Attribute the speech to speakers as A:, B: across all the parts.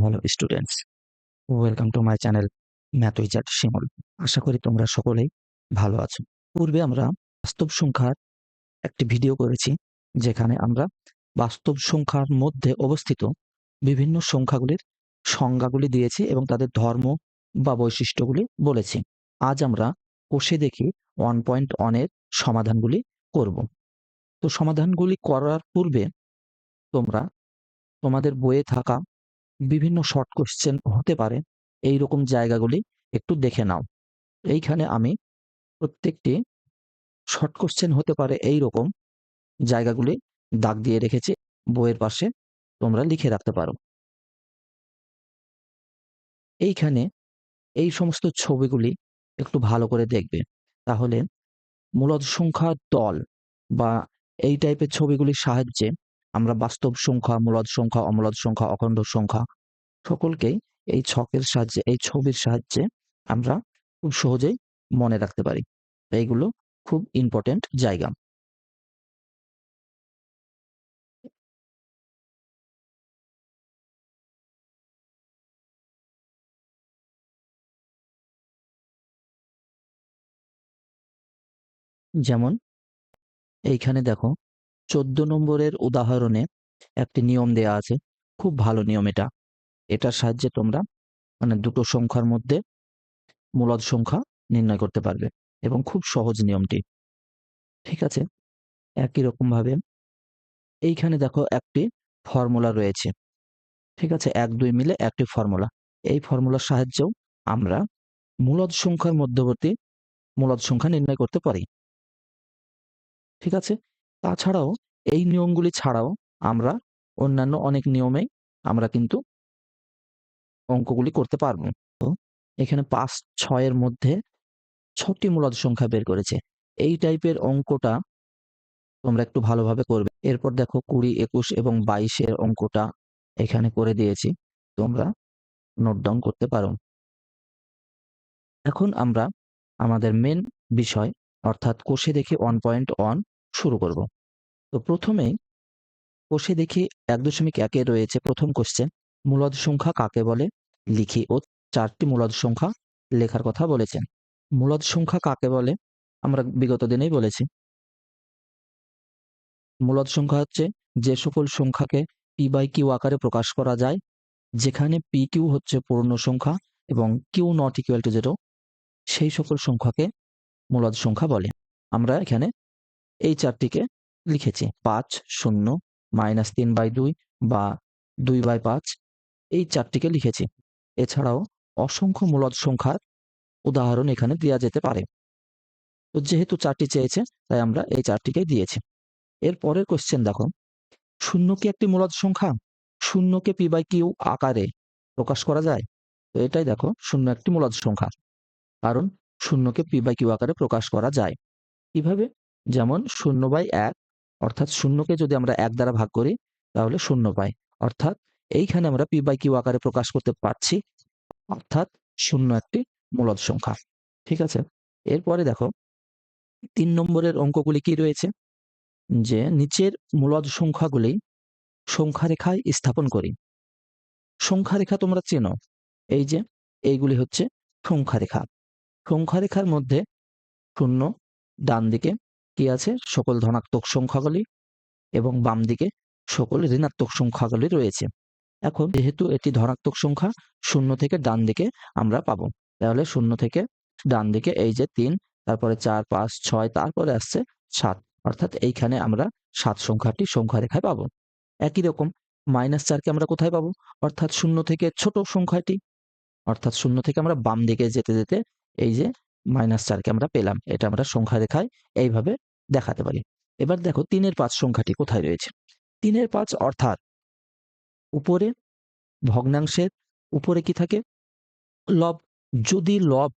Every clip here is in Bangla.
A: Hello students welcome to my channel math wizard Shimal আশা করি তোমরা সকলেই ভালো আছো। পূর্বে আমরা বাস্তব সংখ্যার একটি ভিডিও করেছি, যেখানে আমরা বাস্তব সংখ্যার মধ্যে অবস্থিত বিভিন্ন সংখ্যাগুলির সংজ্ঞাগুলি দিয়েছি এবং তাদের ধর্ম বা বৈশিষ্ট্যগুলি বলেছি। আজ আমরা কোষে দেখি ওয়ান পয়েন্ট ওয়ানের সমাধানগুলি করব। তো সমাধানগুলি করার পূর্বে তোমরা তোমাদের বইয়ে থাকা বিভিন্ন শর্ট কোশ্চেন হতে পারে এই রকম জায়গাগুলি একটু দেখে নাও। এইখানে আমি প্রত্যেকটি শর্ট কোশ্চেন হতে পারে এই রকম জায়গাগুলি দাগ দিয়ে রেখেছি, বইয়ের পাশে তোমরা লিখে রাখতে পারো। এইখানে এই সমস্ত ছবিগুলি একটু ভালো করে দেখবে। তাহলে মূলত সংখ্যার দল বা এই টাইপের ছবিগুলির সাহায্যে আমরা বাস্তব সংখ্যা মূলদ সংখ্যা, অমূলদ সংখ্যা, অখণ্ড সংখ্যা সকলকেই এই ছকের সাহায্যে, এই ছবির সাহায্যে আমরা খুব সহজেই মনে রাখতে পারি। এইগুলো খুব ইম্পর্টেন্ট জায়গা। যেমন, এইখানে দেখো চোদ্দ নম্বরের উদাহরণে একটি নিয়ম দেয়া আছে। খুব ভালো নিয়ম এটা। এটার সাহায্যে তোমরা মানে দুটো সংখ্যার মধ্যে মূলদ সংখ্যা নির্ণয় করতে পারবে এবং খুব সহজ নিয়মটি। ঠিক আছে? একই রকম ভাবে এইখানে দেখো একটি ফর্মুলা রয়েছে। ঠিক আছে? এক, দুই মিলে একটি ফর্মুলা। এই ফর্মুলার সাহায্যেও আমরা মূলদ সংখ্যার মধ্যবর্তী মূলদ সংখ্যা নির্ণয় করতে পারি। ঠিক আছে? তাছাড়াও এই নিয়মগুলি ছাড়াও আমরা অন্যান্য অনেক নিয়মে আমরা কিন্তু অঙ্কগুলি করতে পারব। তো এখানে পাঁচ, ছয়ের মধ্যে ছটি মূলত সংখ্যা বের করেছে। এই টাইপের অঙ্কটা তোমরা একটু ভালোভাবে করবে। এরপর দেখো কুড়ি, একুশ এবং বাইশের অঙ্কটা এখানে করে দিয়েছি। তোমরা নোট ডাউন করতে পারো। এখন আমরা আমাদের মেন বিষয়, অর্থাৎ কোষে দেখে ওয়ান পয়েন্ট ওয়ান শুরু করব। তো প্রথমেই কোষে দেখি এক দশমিক একে রয়েছে প্রথম কোশ্চেন মূলদ সংখ্যা কাকে বলে? লিখি ও চারটি মূলদ সংখ্যা লেখার কথা বলেছেন। মূলদ সংখ্যা কাকে বলে? আমরা বিগত দিনেই বলেছি। মূলদ সংখ্যা হচ্ছে যে সকল সংখ্যাকে পি বাই কিউ আকারে প্রকাশ করা যায়, যেখানে পি কিউ হচ্ছে পূর্ণ সংখ্যা এবং Q not equal to zero সেই সকল সংখ্যাকে মূলদ সংখ্যা বলে। আমরা এখানে এই চারটিকে লিখেছি। পাঁচ শূন্য মাইনাস তিন বাই দুই বা দুই বাই পাঁচ, এই চারটিকে লিখেছি। এছাড়াও অসংখ্য মূলদ সংখ্যার উদাহরণ এখানে দেওয়া যেতে পারে। তো যেহেতু চারটি চেয়েছে, তাই আমরা এই চারটিকে দিয়েছি। এর পরের কোশ্চেন দেখো। শূন্য কি একটি মূলদ সংখ্যা, শূন্যকে পি বাই কিউ আকারে প্রকাশ করা যায়? তো এটাই দেখো, শূন্য একটি মূলদ সংখ্যা। কারণ শূন্যকে পি বাই কিউ আকারে প্রকাশ করা যায়। কীভাবে? যেমন শূন্য বাই এক, অর্থাৎ শূন্যকে যদি আমরা এক দ্বারা ভাগ করি, তাহলে শূন্য পাই। অর্থাৎ এইখানে আমরা পি বাই কিউ আকারে প্রকাশ করতে পারছি, অর্থাৎ শূন্য একটি মূলদ সংখ্যা। ঠিক আছে? এরপরে দেখো, তিন নম্বরের অঙ্কগুলি কি রয়েছে? যে নিচের মূলদ সংখ্যাগুলি সংখ্যা রেখায় স্থাপন করি। সংখ্যা রেখা তোমরা চেনো, এই যে এইগুলি হচ্ছে সংখ্যা রেখা সংখ্যা রেখার মধ্যে শূন্য ডান দিকে কি আছে? সকল ধনাত্মক সংখ্যাগুলি এবং বাম দিকে সকল ঋণাত্মক সংখ্যাগুলি রয়েছে। এখন যেহেতু এটি ধনাত্মক সংখ্যা, শূন্য থেকে ডান দিকে আমরা পাবো। তাহলে শূন্য থেকে ডান দিকে এই যে তিন, তারপরে চার, পাঁচ, ছয়, তারপরে আসছে সাত। অর্থাৎ এইখানে আমরা সাত সংখ্যাটি সংখ্যা রেখায় পাবো। একই রকম মাইনাস চারকে আমরা কোথায় পাবো? অর্থাৎ শূন্য থেকে ছোট সংখ্যাটি। অর্থাৎ শূন্য থেকে আমরা বাম দিকে যেতে যেতে এই যে মাইনাস চারকে আমরা পেলাম। এটা আমরা সংখ্যা রেখায় এইভাবে দেখাতে পারি। এবার দেখো তিনের পাঁচ সংখ্যাটি কোথায় রয়েছে? তিনের পাঁচ অর্থাৎ উপরে ভগ্নাংশের উপরে কি থাকে? লব। যদি লব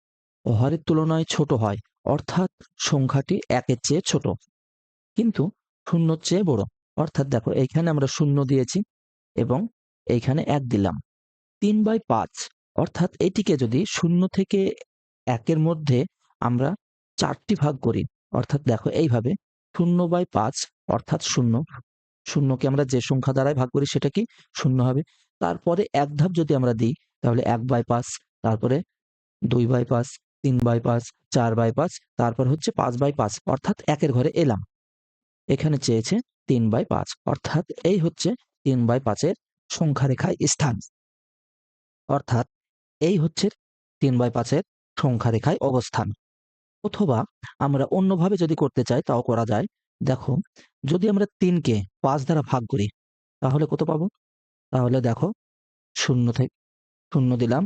A: হরের তুলনায় ছোট হয়, অর্থাৎ সংখ্যাটি একের চেয়ে ছোট, কিন্তু শূন্যর চেয়ে বড়। অর্থাৎ দেখো এইখানে আমরা শূন্য দিয়েছি এবং এইখানে এক দিলাম। তিন বাই পাঁচ, অর্থাৎ এটিকে যদি শূন্য থেকে একের মধ্যে আমরা চারটি ভাগ করি অর্থাৎ দেখো এইভাবে শূন্য বাই পাঁচ অর্থাৎ শূন্য, শূন্যকে আমরা যে সংখ্যা দ্বারাই ভাগ করি সেটা কি? শূন্য হবে। তারপরে এক ধাপ যদি আমরা দিই, তাহলে এক বাই পাঁচ, তারপরে দুই বাই পাঁচ, তিন বাই পাঁচ, চার বাই পাঁচ, তারপর হচ্ছে পাঁচ বাই পাঁচ, অর্থাৎ একের ঘরে এলাম। এখানে চেয়েছে তিন বাই পাঁচ, অর্থাৎ এই হচ্ছে তিন বাই পাঁচের সংখ্যা রেখায় স্থান। অর্থাৎ এই হচ্ছে তিন বাই পাঁচের সংখ্যা রেখায় অবস্থান। অথবা আমরা অন্যভাবে যদি করতে চাই, তাও করা যায়। দেখো, যদি আমরা তিনকে পাঁচ দ্বারা ভাগ করি, তাহলে কত পাবো? তাহলে দেখো, শূন্য থেকে শূন্য দিলাম,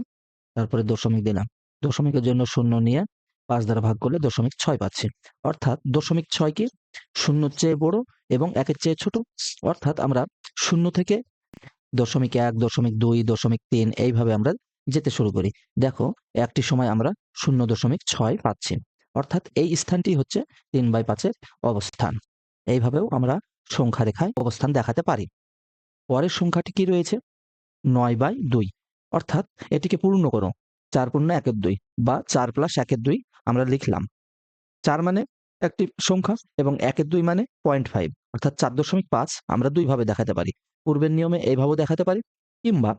A: তারপরে দশমিক দিলাম। দশমিকের জন্য শূন্য নিয়ে পাঁচ দ্বারা ভাগ করলে দশমিক ছয় পাচ্ছি। অর্থাৎ দশমিক ছয় কি শূন্যর চেয়ে বড় এবং একের চেয়ে ছোট। অর্থাৎ আমরা শূন্য থেকে দশমিক এক, দশমিক দুই, দশমিক তিন এইভাবে আমরা যেতে শুরু করি। দেখো, একটি সময় আমরা শূন্য দশমিক ছয় পাচ্ছি। অর্থাৎ এই স্থানটি হচ্ছে তিন বাই পাঁচের অবস্থান। এইভাবেও আমরা সংখ্যা রেখায় অবস্থান দেখাতে পারি। পরের সংখ্যাটি কি রয়েছে? নয় বাই দুই। অর্থাৎ এটিকে পূর্ণ করো। চার পূর্ণ একের দুই বা চার প্লাস একের দুই আমরা লিখলাম। চার মানে একটি সংখ্যা এবং একের দুই মানে পয়েন্ট ফাইভ। অর্থাৎ চার দশমিক পাঁচ আমরা দুইভাবে দেখাতে পারি। পূর্বের নিয়মে এইভাবেও দেখাতে পারি। কিংবা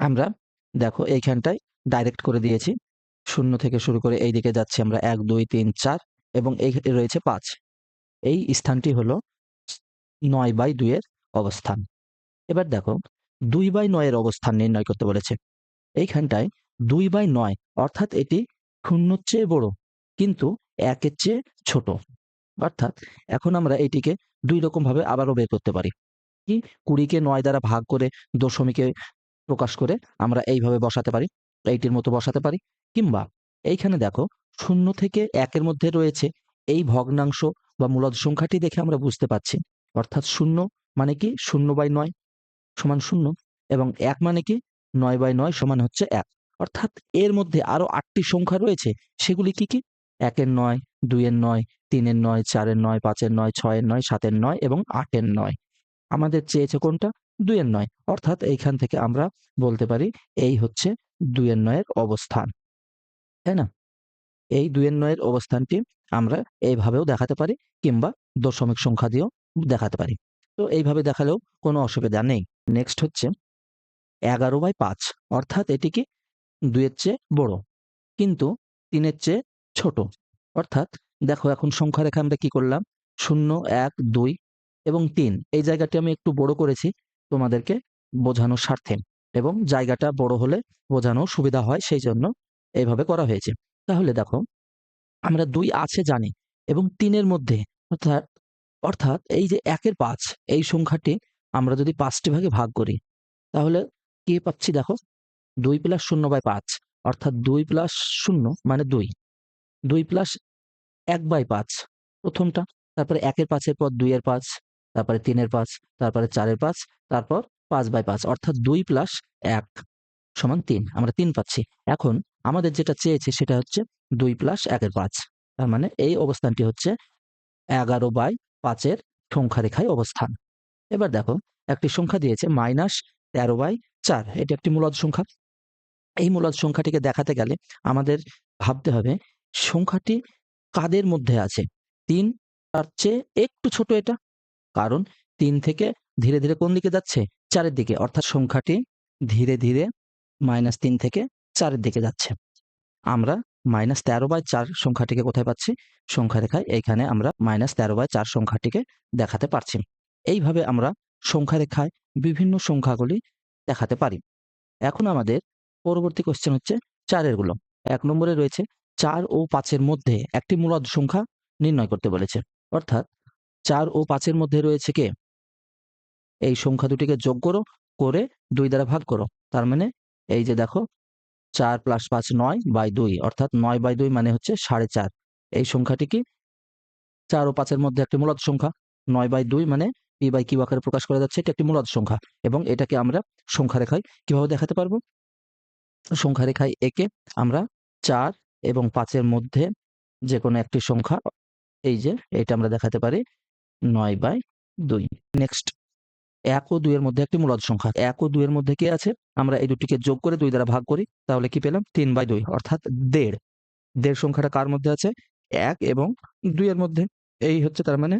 A: আমরা দেখো এইখানটায় ডাইরেক্ট করে দিয়েছি। শূন্য থেকে শুরু করে এই দিকে যাচ্ছি আমরা এক, দুই, তিন, চার এবং এই রয়েছে পাঁচ। এই স্থানটি হলো নয় বাই দুইয়ের অবস্থান। এবার দেখো, দুই বাই নয়ের অবস্থান নির্ণয় করতে বলেছে। এইখানটায় দুই বাই নয়, অর্থাৎ এটি শূন্যর চেয়ে বড়, কিন্তু একের চেয়ে ছোট। অর্থাৎ এখন আমরা এটিকে দুই রকম ভাবে আবারও বের করতে পারি। কি? কুড়িকে নয় দ্বারা ভাগ করে দশমীকে প্রকাশ করে আমরা এইভাবে বসাতে পারি, এইটির মতো বসাতে পারি কিংবা এইখানে দেখো শূন্য থেকে একের মধ্যে রয়েছে এই ভগ্নাংশ বা মূলদ সংখ্যাটি দেখে আমরা বুঝতে পারছি। অর্থাৎ শূন্য মানে কি? শূন্য বাই নয় সমান শূন্য এবং এক মানে কি? নয় বাই নয় সমান হচ্ছে এক। অর্থাৎ এর মধ্যে আরও আটটি সংখ্যা রয়েছে, সেগুলি কি কি? একের নয়, দুইয়ের নয়, তিনের নয়, চারের নয়, পাঁচের নয়, ছয়ের নয়, সাতের নয় এবং আটের নয়। আমাদের চেয়েছে কোনটা? দুইয়ের নয়। অর্থাৎ এইখান থেকে আমরা বলতে পারি এই হচ্ছে দুইয়ের নয়ের অবস্থান। তাই না? এই দুইয়ের নয়ের অবস্থানটি আমরা এইভাবেও দেখাতে পারি কিংবা দশমিক সংখ্যা দিয়েও দেখাতে পারি। তো এইভাবে দেখালেও কোনো অসুবিধা নেই। নেক্সট হচ্ছে এগারো বাই পাঁচ। অর্থাৎ এটি কি? দুইয়ের চেয়ে বড়। কিন্তু তিনের চেয়ে ছোট। অর্থাৎ দেখো এখন সংখ্যা রেখা আমরা কি করলাম? শূন্য, এক, দুই এবং তিন। এই জায়গাটি আমি একটু বড় করেছি তোমাদেরকে বোঝানোর স্বার্থে এবং জায়গাটা বড় হলে বোঝানো সুবিধা হয় সেই জন্য এইভাবে করা হয়েছে। তাহলে দেখো, আমরা দুই আছে জানি এবং তিনের মধ্যে অর্থাৎ অর্থাৎ এই যে একের পাঁচ, এই সংখ্যাটি আমরা যদি পাঁচটি ভাগে ভাগ করি, তাহলে কে পাচ্ছি দেখো? দুই প্লাস শূন্য বাই পাঁচ, অর্থাৎ দুই প্লাস শূন্য মানে দুই। দুই প্লাস এক বাই পাঁচ, প্রথমটা, তারপরে একের পাঁচের পর দুইয়ের পাঁচ, তারপরে তিনের পাঁচ, তারপরে চারের পাঁচ, তারপর পাঁচ বাই পাঁচ, অর্থাৎ দুই প্লাস এক। সমান তিন, আমরা তিন পাচ্ছি। এখন আমাদের যেটা চেয়েছে সেটা হচ্ছে দুই প্লাস একের পাঁচ। তার মানে এই অবস্থানটি হচ্ছে এগারো বাই পাঁচের সংখ্যা রেখায় অবস্থান। এবার দেখো, একটি সংখ্যা দিয়েছে মাইনাস তেরো বাই চার। এটি একটি মূলদ সংখ্যা। এই মূলদ সংখ্যাটিকে দেখাতে গেলে আমাদের ভাবতে হবে সংখ্যাটি কাদের মধ্যে আছে? তিন তার চেয়ে একটু ছোট এটা। কারণ তিন থেকে ধীরে ধীরে কোন দিকে যাচ্ছে? চারের দিকে। অর্থাৎ সংখ্যাটি ধীরে ধীরে মাইনাস তিন থেকে চারের দিকে যাচ্ছে। আমরা মাইনাস তেরো বাই চার সংখ্যাটিকে কোথায় পাচ্ছি? সংখ্যা রেখায়। এইখানে আমরা মাইনাস তেরো বাই চার সংখ্যাটিকে দেখাতে পারছি। এইভাবে আমরা সংখ্যা রেখায় বিভিন্ন সংখ্যাগুলি দেখাতে পারি। এখন আমাদের পরবর্তী কোশ্চেন হচ্ছে চারেরগুলো। এক নম্বরে রয়েছে চার ও পাঁচের মধ্যে একটি মূলদ সংখ্যা নির্ণয় করতে বলেছে। অর্থাৎ চার ও পাঁচের মধ্যে রয়েছে কে? এই সংখ্যা দুটিকে যোগ করো, করে দুই দ্বারা ভাগ করো। তার মানে এই যে দেখো, চার প্লাস পাঁচ নয় বাই দুই, অর্থাৎ নয় বাই দুই মানে হচ্ছে সাড়ে চার। এই সংখ্যাটি কি? চার ও পাঁচের মধ্যে একটি মূলত সংখ্যা, নয় বাই দুই মানে পি বাই কিউ আকারে প্রকাশ করা যাচ্ছে, এটি একটি মূলত সংখ্যা এবং এটাকে আমরা সংখ্যা রেখায় কীভাবে দেখাতে পারব? সংখ্যা রেখায় একে আমরা চার এবং পাঁচের মধ্যে যে কোনো একটি সংখ্যা, এই যে এটা আমরা দেখাতে পারি, নয় বাই দুই। নেক্সট এক ও দুইয়ের মধ্যে একটি মূলদ সংখ্যা। এক ও দুইয়ের মধ্যে কি আছে? আমরা এই দুটিকে যোগ করে দুই দ্বারা ভাগ করি, তাহলে কি পেলাম? তিন বাই দুই, অর্থাৎ দেড়। দেড় সংখ্যাটা কার মধ্যে আছে? এক এবং দুইয়ের মধ্যে। এই হচ্ছে তার মানে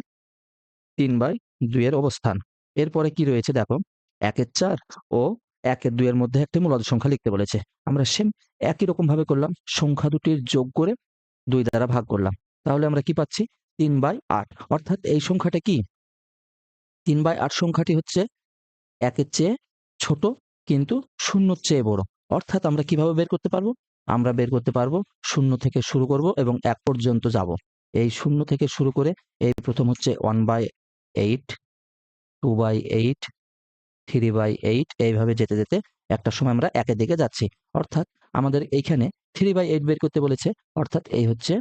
A: তিন বাই দুইয়ের অবস্থান। এরপরে কি রয়েছে দেখো? একের চার ও একের দুইয়ের মধ্যে একটি মূলদ সংখ্যা লিখতে বলেছে। আমরা সেম একই রকম ভাবে করলাম, সংখ্যা দুটির যোগ করে দুই দ্বারা ভাগ করলাম। তাহলে আমরা কি পাচ্ছি? তিন বাই আট। অর্থাৎ এই সংখ্যাটা কি? তিন বাই আট সংখ্যাটি হচ্ছে একের চেয়ে ছোট কিন্তু শূন্যর চেয়ে বড়। অর্থাৎ আমরা কীভাবে বের করতে পারব? আমরা বের করতে পারব শূন্য থেকে শুরু করব এবং এক পর্যন্ত যাব। এই শূন্য থেকে শুরু করে এই প্রথম হচ্ছে one by eight, two by eight, three by eight এইভাবে যেতে যেতে একটা সময় আমরা একের দিকে যাচ্ছি। অর্থাৎ আমাদের এইখানে থ্রি বাই এইট বের করতে বলেছে। অর্থাৎ এই হচ্ছে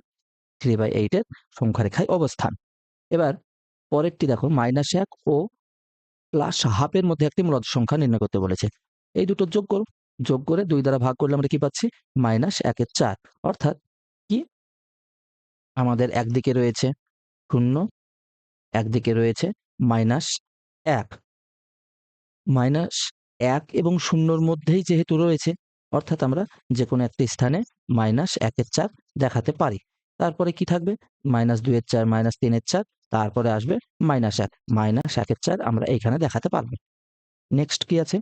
A: থ্রি বাই এইটের সংখ্যা রেখায় অবস্থান। এবার পরেরটি দেখো মাইনাস এক ও প্লাস হাফের মধ্যে একটি মূলদ সংখ্যা নির্ণয় করতে বলেছে। এই দুটো যোগ করো, যোগ করে দুই দ্বারা ভাগ করলে আমরা কি পাচ্ছি? মাইনাস একের চার। অর্থাৎ কি? আমাদের একদিকে রয়েছে শূন্য, একদিকে রয়েছে মাইনাস এক। মাইনাস এক এবং শূন্যর মধ্যেই যেহেতু রয়েছে, অর্থাৎ আমরা যে কোনো একটি স্থানে মাইনাস একের চার দেখাতে পারি। তারপরে কি থাকবে? মাইনাস দুইয়ের চার, মাইনাস তিনের চার, তারপরে আসবে মাইনাস এক। মাইনাস একের চার আমরা এইখানে দেখাতে পারব। নেক্সট কি আছে?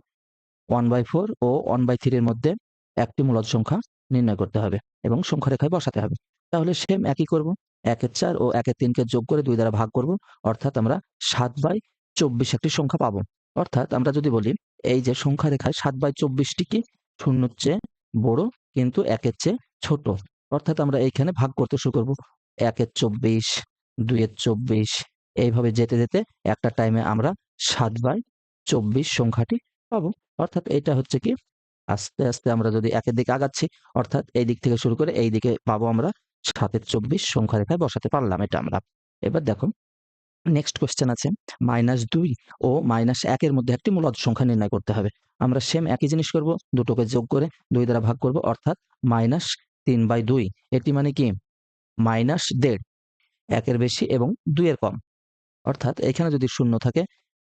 A: ওয়ান বাই ফোর ও ওয়ান বাই থ্রির মধ্যে একটি মূলদ সংখ্যা নির্ণয় করতে হবে এবং সংখ্যা রেখায় বসাতে হবে। তাহলে সেম একই করব। একের চার ও একের তিনকে যোগ করে দুই দ্বারা ভাগ করব। অর্থাৎ আমরা সাত বাই চব্বিশ একটি সংখ্যা পাবো। অর্থাৎ আমরা যদি বলি, এই যে সংখ্যা রেখায় সাত বাই চব্বিশটি কি? শূন্যর চেয়ে বড় কিন্তু একের চেয়ে ছোট। অর্থাৎ আমরা এইখানে ভাগ করতে শুরু করব। একের চব্বিশ, দুইয়ের চব্বিশ, এইভাবে যেতে যেতে একটা টাইমে আমরা সাত বাই চব্বিশ সংখ্যাটি পাবো। অর্থাৎ এটা হচ্ছে কি, আস্তে আস্তে আমরা যদি একের দিকে আগাচ্ছি, অর্থাৎ এই দিক থেকে শুরু করে এই দিকে পাবো আমরা সাতের চব্বিশ সংখ্যা রেখায় বসাতে পারলাম এটা আমরা। এবার দেখো নেক্সট কোয়েশ্চেন আছে মাইনাস দুই ও মাইনাস একের মধ্যে একটি মূলদ সংখ্যা নির্ণয় করতে হবে। আমরা সেম একই জিনিস করব, দুটোকে যোগ করে দুই দ্বারা ভাগ করব, অর্থাৎ মাইনাস তিন বাই দুই, এটি মানে কি? মাইনাস দেড়, একের বেশি এবং দুইয়ের কম। অর্থাৎ এখানে যদি শূন্য থাকে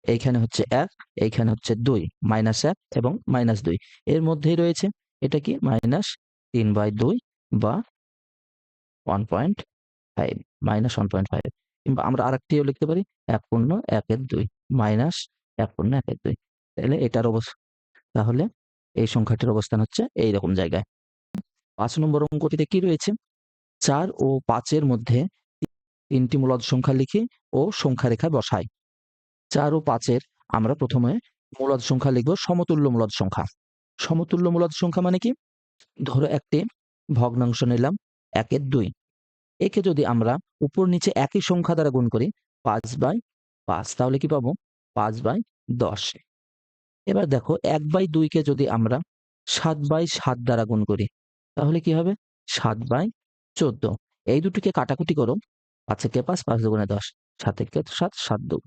A: এইখানে হচ্ছে এক এইখানে হচ্ছে দুই, মাইনাস এক এবং মাইনাস দুই। এর মধ্যেই রয়েছে, এটা কি? মাইনাস তিন বাই দুই বা one point five, minus one point five. কিংবা আমরা আরেকটিও লিখতে পারি, এক পূর্ণ, একের দুই, মাইনাস এক পূর্ণ, একের দুই। তাহলে এটার অবস্থা, তাহলে এই সংখ্যাটির অবস্থান হচ্ছে এই রকম জায়গায়। পাঁচ নম্বর অঙ্কটিতে কি রয়েছে? চার ও পাঁচের মধ্যে তিনটি মূলদ সংখ্যা লিখি ও সংখ্যা রেখা বসাই। চার ও পাঁচের আমরা প্রথমে মূলদ সংখ্যা লিখব সমতুল্য মূলদ সংখ্যা। সমতুল্য মূলদ সংখ্যা মানে কি? ধরো একটি ভগ্নাংশ নিলাম, একের দুই। একে যদি আমরা উপর নিচে একই সংখ্যা দ্বারা গুণ করি, পাঁচ বাই পাঁচ, তাহলে কি পাবো? পাঁচ বাই দশ। এবার দেখো, এক বাই দুইকে যদি আমরা সাত বাই সাত দ্বারা গুণ করি তাহলে কি হবে? সাত বাই চোদ্দ। এই দুটিকে কাটাকুটি করো। পাঁচ একে পাঁচ পাঁচ দুগুণে দশ। সাত একে সাত সাত দু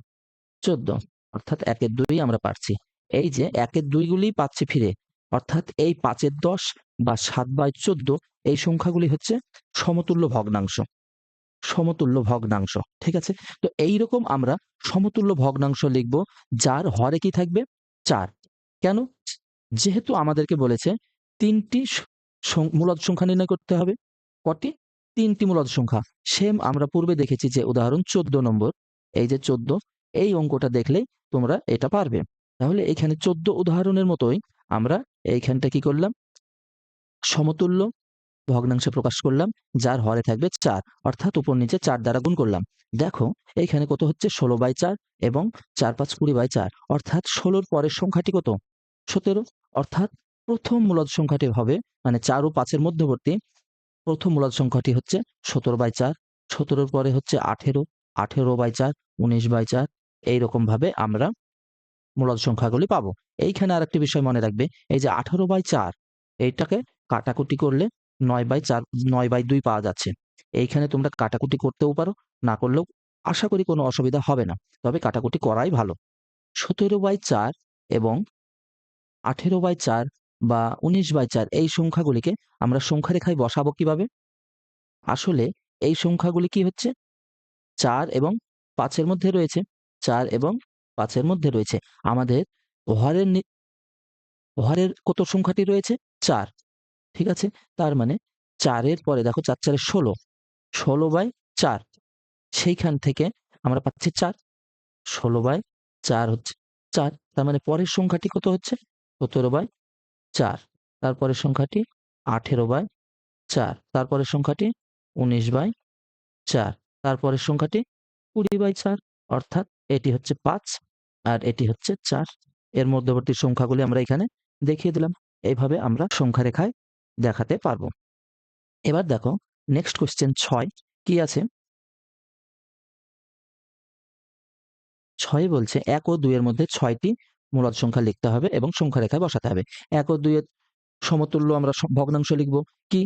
A: চোদ্দ। অর্থাৎ একের দুই আমরা পাচ্ছি এই যে একের দুইগুলি পাচ্ছি ফিরে। অর্থাৎ এই পাঁচের দশ বা সাত বাই চোদ্দ, এই সংখ্যাগুলি হচ্ছে সমতুল্য ভগ্নাংশ। সমতুল্য ভগ্নাংশ, ঠিক আছে? তো এই রকম আমরা সমতুল্য ভগ্নাংশ লিখব, যার হরে কি থাকবে? চার। কেন? যেহেতু আমাদেরকে বলেছে তিনটি মূলদ সংখ্যা নির্ণয় করতে হবে। কটি? তিনটি মূলদ সংখ্যা সেম আমরা পূর্বে দেখেছি যে, উদাহরণ চোদ্দ নম্বর। এই যে চোদ্দ, এই অঙ্কটা দেখলেই তোমরা এটা পারবে। তাহলে এখানে চোদ্দ উদাহরণের মতোই আমরা এইখানটা কি করলাম? সমতুল্য ভগ্নাংশে প্রকাশ করলাম, যার হরে থাকবে চার, অর্থাৎ উপর নিচে চার দ্বারা গুণ করলাম। দেখো এইখানে কত হচ্ছে? ষোলো বাই চার এবং চার পাঁচ কুড়ি বাই চার, অর্থাৎ ষোলোর পরের সংখ্যাটি কত? সতেরো, অর্থাৎ প্রথম মূলদ সংখ্যাটি হবে মানে চার ও পাঁচের মধ্যবর্তী। প্রথম মূলদ সংখ্যাটি হচ্ছে সতেরো বাই চার। সতেরোর পরে হচ্ছে আঠেরো আঠেরো বাই চার, উনিশ বাই চার। এইরকম ভাবে আমরা মূলদ সংখ্যাগুলি পাবো। এইখানে আরেকটি বিষয় মনে রাখবে, এই যে আঠারো বাই চার, এইটাকে কাটাকুটি করলে নয় বাই চার, নয় বাই দুই পাওয়া যাচ্ছে। এইখানে তোমরা কাটাকুটি করতেও পারো, না করলেও আশা করি কোনো অসুবিধা হবে না, তবে কাটাকুটি করাই ভালো। সতেরো বাই চার এবং আঠেরো বাই চার বা উনিশ বাই চার, এই সংখ্যাগুলিকে আমরা সংখ্যা রেখায় বসাবো কীভাবে? আসলে এই সংখ্যাগুলি কি হচ্ছে? চার এবং পাঁচের মধ্যে রয়েছে। চার এবং পাঁচের মধ্যে রয়েছে। আমাদের হরের হরের কত সংখ্যাটি রয়েছে? চার। ঠিক আছে? তার মানে চারের পরে দেখো চার, চারে ষোলো। ষোলো বাই চার। সেইখান থেকে আমরা পাচ্ছি চার। ষোলো বাই চার হচ্ছে চার। তার মানে পরের সংখ্যাটি কত হচ্ছে? সতেরো বাই চার। তারপরের সংখ্যাটি আঠেরো বাই চার। তারপরের সংখ্যাটি উনিশ বাই চার। তারপরের সংখ্যাটি কুড়ি বাই চার। অর্থাৎ এটি হচ্ছে পাঁচ আর এটি হচ্ছে চার। এর মধ্যবর্তী সংখ্যাগুলি আমরা এখানে দেখিয়ে দিলাম। এইভাবে আমরা সংখ্যা রেখায় দেখাতে পারব। এবার দেখো নেক্সট কোশ্চেন ছয়। কি আছে? ছয় বলছে এক ও দুইয়ের মধ্যে ছয়টি মূলদ সংখ্যা লিখতে হবে এবং সংখ্যা রেখায় বসাতে হবে। এক ও দুইয়ের সমতুল্য আমরা ভগ্নাংশ লিখব। কি?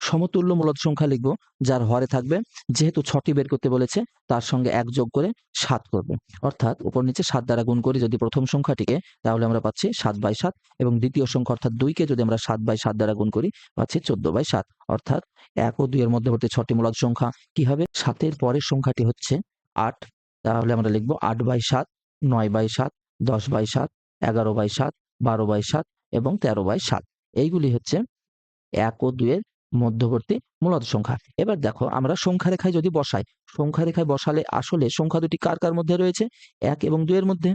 A: সমতুল্য মূলদ সংখ্যা লিখব, যার হরে থাকবে, যেহেতু ছটি বের করতে বলেছে, তার সঙ্গে এক যোগ করে সাত করবে। অর্থাৎ উপর নিচে সাত দ্বারা গুণ করি যদি প্রথম সংখ্যাটিকে, তাহলে আমরা পাচ্ছি সাত বাই সাত এবং দ্বিতীয় সংখ্যা অর্থাৎ দুইকে যদি আমরা সাত বাই সাত দ্বারা গুণ করি, পাচ্ছি চোদ্দ বাই সাত। অর্থাৎ এক ও দুইয়ের মধ্যবর্তী ছটি মূলদ সংখ্যা কি হবে? সাতের পরের সংখ্যাটি হচ্ছে আট। তাহলে আমরা লিখব আট বাই সাত, নয় বাই সাত দশ বাই সাত, এগারো বাই সাত, বারো বাই সাত এবং তেরো বাই সাত। এইগুলি হচ্ছে এক ও দুইয়ের মধ্যবর্তী মূলত সংখ্যা। এবার দেখো, আমরা সংখ্যা রেখায় যদি বসাই, সংখ্যা রেখায় বসালে আসলে সংখ্যা দুটি কার কার মধ্যে রয়েছে? এক এবং দুইয়ের মধ্যে।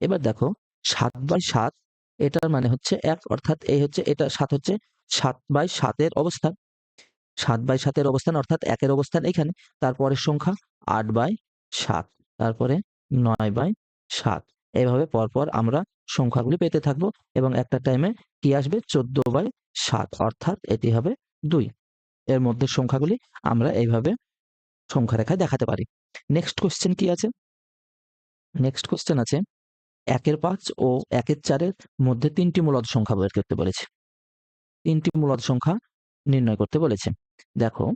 A: এবার দেখো, সাত বাই সাত, এটার মানে হচ্ছে এক, অর্থাৎ এই হচ্ছে, এটা সাত হচ্ছে সাত বাই সাতের অবস্থান। সাত বাই সাতের অবস্থান, অর্থাৎ একের অবস্থান এখানে। তারপরের সংখ্যা আট বাই সাত, তারপরে নয় বাই সাত। এইভাবে পরপর আমরা সংখ্যাগুলি পেতে থাকব এবং একটা টাইমে কি আসবে? চোদ্দ বাই সাত, অর্থাৎ এটি হবে দুই। এর মধ্যে সংখ্যাগুলি আমরা এইভাবে সংখ্যা রেখায় দেখাতে পারি। নেক্সট কোশ্চেন কি আছে? নেক্সট কোশ্চেন আছে, একের পাঁচ ও একের চারের মধ্যে তিনটি মূলত সংখ্যা বের করতে বলেছে। তিনটি মূলদ সংখ্যা নির্ণয় করতে বলেছে। দেখো,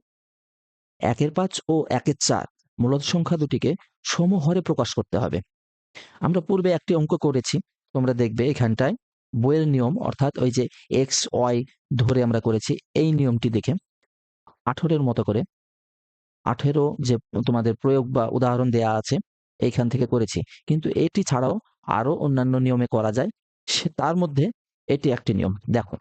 A: একের পাঁচ ও একের চার মূলদ সংখ্যা দুটিকে সমহরে প্রকাশ করতে হবে। আমরা পূর্বে একটি অঙ্ক করেছি, তোমরা দেখবে এখানটায় বইয়ের নিয়ম, অর্থাৎ ওই যে এক্স ওয়াই ধরে আমরা করেছি, এই নিয়মটি দেখে আঠেরোর মতো করে আঠেরো যে তোমাদের প্রয়োগ বা উদাহরণ দেয়া আছে, এইখান থেকে করেছি। কিন্তু এটি ছাড়াও আরও অন্যান্য নিয়মে করা যায়, সে তার মধ্যে এটি একটি নিয়ম। দেখো,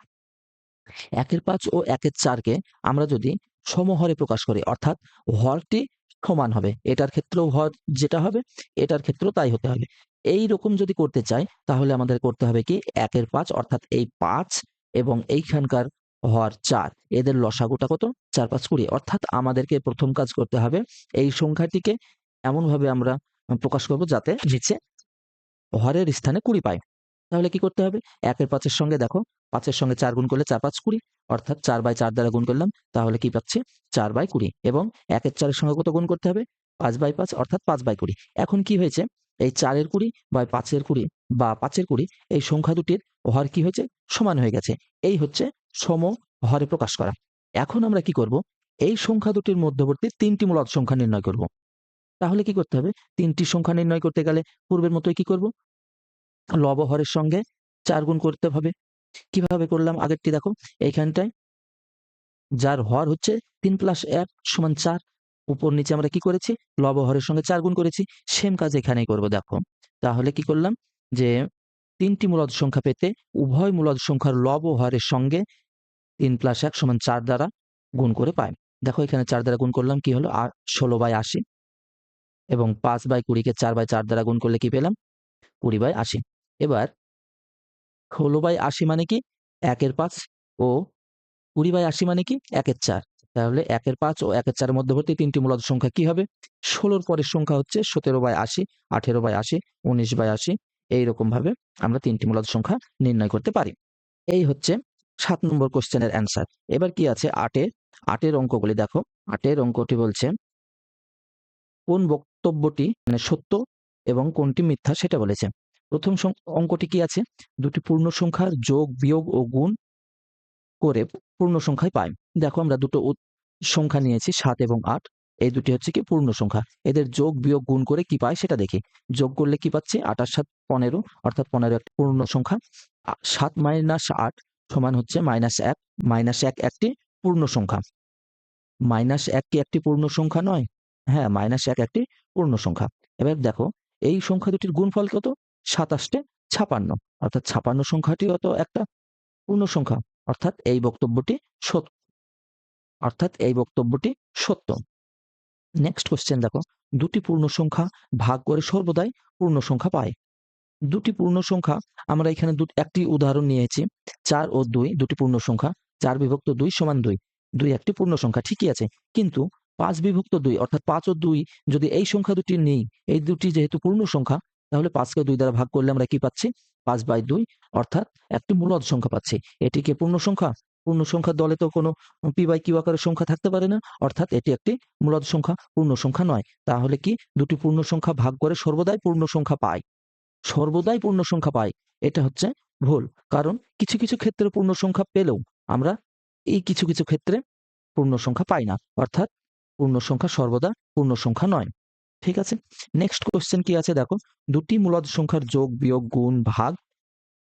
A: একের পাঁচ ও একের চারকে আমরা যদি সমহরে প্রকাশ করি, অর্থাৎ হরটি সমান হবে। এটার ক্ষেত্রেও হর যেটা হবে, এটার ক্ষেত্রেও তাই হতে হবে। এই রকম যদি করতে চাই, তাহলে আমাদের করতে হবে কি? একের পাঁচ, অর্থাৎ এই পাঁচ এবং এইখানকার হর চার। এদের লসাগুটা কত? চার, পাঁচ, কুড়ি। অর্থাৎ আমাদেরকে প্রথম কাজ করতে হবে এই সংখ্যাটিকে এমনভাবে আমরা প্রকাশ করব যাতে নিচে হরের স্থানে কুড়ি পাই। তাহলে কি করতে হবে? একের পাঁচের সঙ্গে দেখো, পাঁচের সঙ্গে চার গুণ করলে চার পাঁচ কুড়ি, অর্থাৎ চার বাই চার দ্বারা গুণ করলাম, তাহলে কি পাচ্ছি? চার বাই কুড়ি, এবং একের চারের সঙ্গে কত গুণ করতে হবে? পাঁচ বাই পাঁচ, অর্থাৎ পাঁচ বাই কুড়ি। এখন কি হয়েছে? এই চারের কুড়ি বা পাঁচের কুড়ি বা পাঁচের কুড়ি, এই সংখ্যা দুটির হর কি হয়েছে? সমান হয়ে গেছে। এই হচ্ছে সম হরে প্রকাশ করা। এখন আমরা কি করব? এই সংখ্যা দুটির মধ্যবর্তী তিনটি মূলদ সংখ্যা নির্ণয় করব। তাহলে কি করতে হবে? তিনটি সংখ্যা নির্ণয় করতে গেলে পূর্বের মতোই কি করব? লব হরের সঙ্গে চার গুণ করতে হবে। কীভাবে করলাম? আগেরটি দেখো, এইখানটায় যার হর হচ্ছে তিন প্লাস এক সমান চার। উপর নিচে আমরা কি করেছি? লব হরের সঙ্গে চার গুণ করেছি। সেম কাজ এখানেই করব, দেখো। তাহলে কি করলাম? যে তিনটি মূলদ সংখ্যা পেতে উভয় মূলদ সংখ্যার লব হরের সঙ্গে তিন প্লাস এক সমান চার দ্বারা গুণ করে পাই। দেখো, এখানে চার দ্বারা গুণ করলাম, কি হলো? আর ষোলো বাই আশি। এবং পাঁচ বাই কুড়িকে চার বাই চার দ্বারা গুণ করলে কি পেলাম? কুড়ি বাই আশি। এবার ষোলো বাই আশি মানে কি? একের পাঁচ ও কুড়ি বাই আশি মানে কি? একের চার। তাহলে একের পাঁচ ও একের চারের মধ্যবর্তী তিনটি মূলত সংখ্যা কি হবে? ষোলোর পরের সংখ্যা হচ্ছে সতেরো বাই আশি, আঠেরো বাই আশি, উনিশ বাই আশি। এইরকম ভাবে আমরা তিনটি মূলত সংখ্যা নির্ণয় করতে পারি। এই হচ্ছে সাত নম্বর কোশ্চেনের অ্যান্সার। এবার কি আছে? আটের আটের অঙ্কগুলি দেখো। আটের অঙ্কটি বলছে, কোন বক্তব্যটি মানে সত্য এবং কোনটি মিথ্যা সেটা বলেছে। প্রথম অঙ্কটি কি আছে? দুটি পূর্ণ সংখ্যার যোগ, বিয়োগ ও গুণ করে পূর্ণ সংখ্যায় পাই। দেখো আমরা দুটো সংখ্যা নিয়েছি, সাত এবং আট। এই দুটি হচ্ছে কি পূর্ণ সংখ্যা। এদের যোগ, বিয়োগ, গুণ করে কি পায় সেটা দেখি। যোগ করলে কি পাচ্ছি? আট আর সাত পনেরো। অর্থাৎ পনেরো একটি পূর্ণ সংখ্যা। সাত মাইনাস আট সমান হচ্ছে মাইনাস এক। মাইনাস এক একটি পূর্ণ সংখ্যা। মাইনাস এক কি একটি পূর্ণ সংখ্যা নয়? হ্যাঁ মাইনাস এক একটি পূর্ণ সংখ্যা। এবার দেখো, এই সংখ্যা দুটির গুণফল কত? সাতাশটে ছাপান্ন। অর্থাৎ ছাপান্ন সংখ্যাটি তো একটা পূর্ণ সংখ্যা। অর্থাৎ এই বক্তব্যটি সত্য। অর্থাৎ এই বক্তব্যটি সত্য। নেক্সট কোশ্চেন দেখো। দুটি পূর্ণ সংখ্যা ভাগ করে সর্বদাই পূর্ণ সংখ্যা পায়। দুটি পূর্ণ সংখ্যা, আমরা এখানে একটি উদাহরণ নিয়েছি। চার ও দুই, দুটি পূর্ণ সংখ্যা। চার বিভক্ত দুই সমান দুই। দুই একটি পূর্ণ সংখ্যা, ঠিকই আছে। কিন্তু পাঁচ বিভক্ত দুই, অর্থাৎ পাঁচ ও দুই যদি এই সংখ্যা দুটি নেই, এই দুটি যেহেতু পূর্ণ সংখ্যা তাহলে পাঁচকে দুই দ্বারা ভাগ করলে আমরা কি পাচ্ছি? পাঁচ বাই দুই, অর্থাৎ একটি মূলদ সংখ্যা পাচ্ছি। এটিকে পূর্ণ সংখ্যা? পূর্ণ সংখ্যার দলে তো কোনো পি বাই কিউ আকারের সংখ্যা থাকতে পারে না, অর্থাৎ এটি একটি মূলদ সংখ্যা, পূর্ণ সংখ্যা নয়। তাহলে কি দুটি পূর্ণ সংখ্যা ভাগ করে সর্বদাই পূর্ণ সংখ্যা পাই সর্বদাই পূর্ণ সংখ্যা পাই এটা হচ্ছে ভুল, কারণ কিছু কিছু ক্ষেত্রে পূর্ণ সংখ্যা পেলেও আমরা এই কিছু কিছু ক্ষেত্রে পূর্ণ সংখ্যা পাই না, অর্থাৎ পূর্ণ সংখ্যা সর্বদা পূর্ণ সংখ্যা নয়। ঠিক আছে? নেক্সট কোশ্চেন কি আছে? দেখো, দুটি মূলদ সংখ্যার যোগ, বিয়োগ, গুণ, ভাগ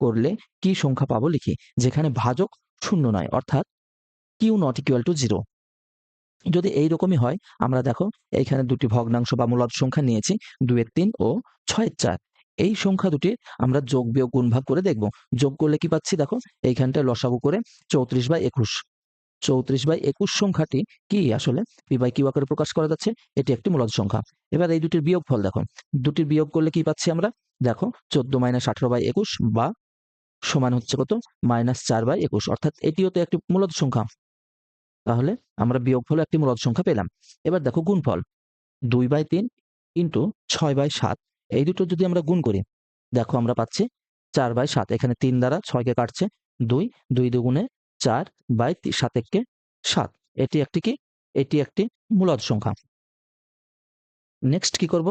A: করলে কি সংখ্যা পাবো লিখি? যেখানে ভাজক শূন্য নয়, অর্থাৎ Q not equal to zero যদি এইরকমই হয়, আমরা দেখো, এইখানে দুটি ভগ্নাংশ বা মূলদ সংখ্যা নিয়েছি, দুয়ের তিন ও ছয়ের চার। এই সংখ্যা দুটি আমরা যোগ, বিয়োগ, গুণ, ভাগ করে দেখব। যোগ করলে কি পাচ্ছি? দেখো এইখানটা লসাগু করে চৌত্রিশ বা একুশ। চৌত্রিশ বাই একুশ সংখ্যাটি কি আসলে? পি বাই কিউ আকারে প্রকাশ করা যাচ্ছে, এটি একটি মূলদ সংখ্যা। এবার এই দুটির বিয়োগ ফল দেখো। দুটির বিয়োগ করলে কি পাচ্ছি আমরা? দেখো, চোদ্দ মাইনাস আঠারো বাই একুশ বা সমান হচ্ছে কত? মাইনাস চার বাই একুশ। অর্থাৎ এটিও তো একটি মূলদ সংখ্যা। তাহলে আমরা বিয়োগ ফল একটি মূলদ সংখ্যা পেলাম। এবার দেখো গুণফল। দুই বাই তিন ইন্টু ছয় বাই সাত। এই দুটো যদি আমরা গুণ করি, দেখো আমরা পাচ্ছি চার বাই সাত। এখানে তিন দ্বারা ছয়কে কাটছে দুই। দুই দুগুণে চার বাই সাত এককে সাত। এটি একটি কি? এটি একটি মূলদ সংখ্যা। নেক্সট কি করব?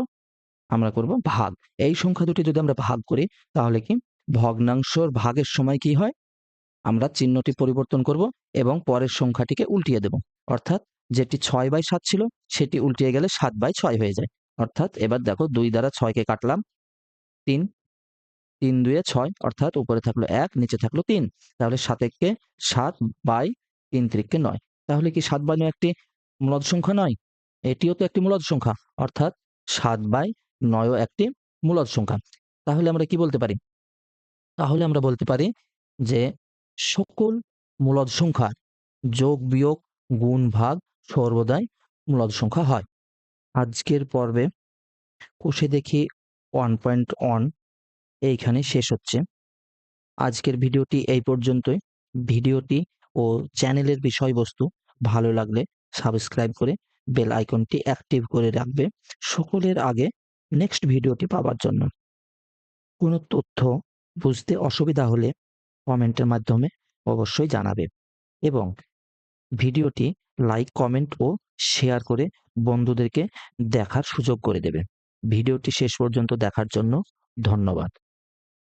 A: আমরা করব ভাগ। এই সংখ্যা দুটি যদি আমরা ভাগ করি, তাহলে কি? ভগ্নাংশর ভাগের সময় কি হয়? আমরা চিহ্নটি পরিবর্তন করব এবং পরের সংখ্যাটিকে উল্টিয়ে দেব। অর্থাৎ যেটি ছয় বাই সাত ছিল, সেটি উল্টিয়ে গেলে সাত বাই ছয় হয়ে যায়। অর্থাৎ এবার দেখো দুই দ্বারা ছয়কে কাটলাম। তিন তিন দুয়ে ছয়, অর্থাৎ উপরে থাকল এক, নিচে থাকল তিন। তাহলে সাতেককে সাত বাই তিন ত্রিককে নয়। তাহলে কি সাত বাই নয় একটি মূলদ সংখ্যা নয়? এটিও তো একটি মূলদ সংখ্যা, অর্থাৎ সাত বাই নয়ও একটি মূলদ সংখ্যা। তাহলে আমরা কি বলতে পারি? তাহলে আমরা বলতে পারি যে সকল মূলদ সংখ্যার যোগ বিয়োগ গুণ ভাগ সর্বদাই মূলদ সংখ্যা হয়। আজকের পর্বে কোষে দেখি ওয়ান পয়েন্ট ওয়ান এইখানে শেষ হচ্ছে। আজকের ভিডিওটি এই পর্যন্তই। ভিডিওটি ও চ্যানেলের বিষয়বস্তু ভালো লাগলে সাবস্ক্রাইব করে বেল আইকনটি অ্যাক্টিভ করে রাখবে সকলের আগে নেক্সট ভিডিওটি পাওয়ার জন্য। কোনো তথ্য বুঝতে অসুবিধা হলে কমেন্টের মাধ্যমে অবশ্যই জানাবে এবং ভিডিওটি লাইক, কমেন্ট ও শেয়ার করে বন্ধুদেরকে দেখার সুযোগ করে দেবে। ভিডিওটি শেষ পর্যন্ত দেখার জন্য ধন্যবাদ।